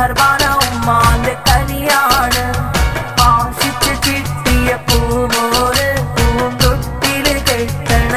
മെഹർബാന ഉമ്മാന്റെ കലിയാണ് വാശിച്ച് കിട്ടിയ പൂമോര് പൂന്തൊട്ടില് കെട്ടണ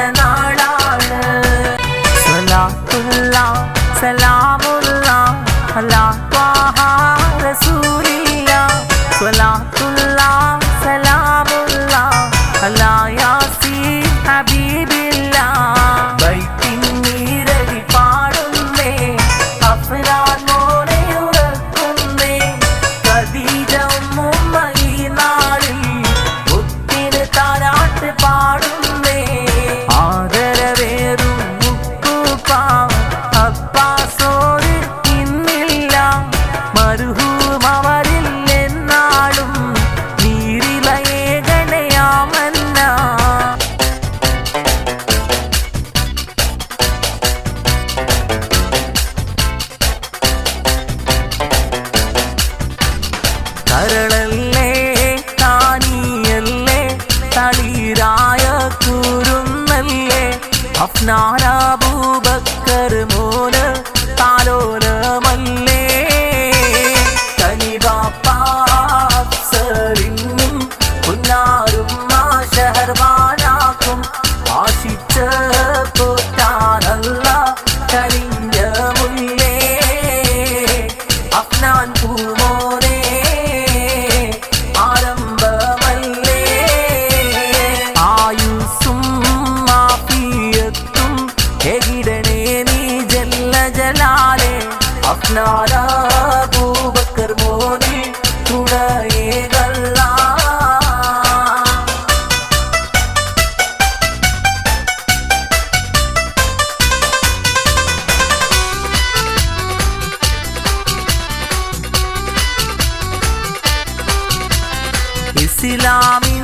തളിരായ കൂറുന്നല്ലേ അഫ്നാരാബൂബക്കർ മോൻ நாடா பூபக்கர் மோடி துணையேகல்லா. இஸ்லாமின்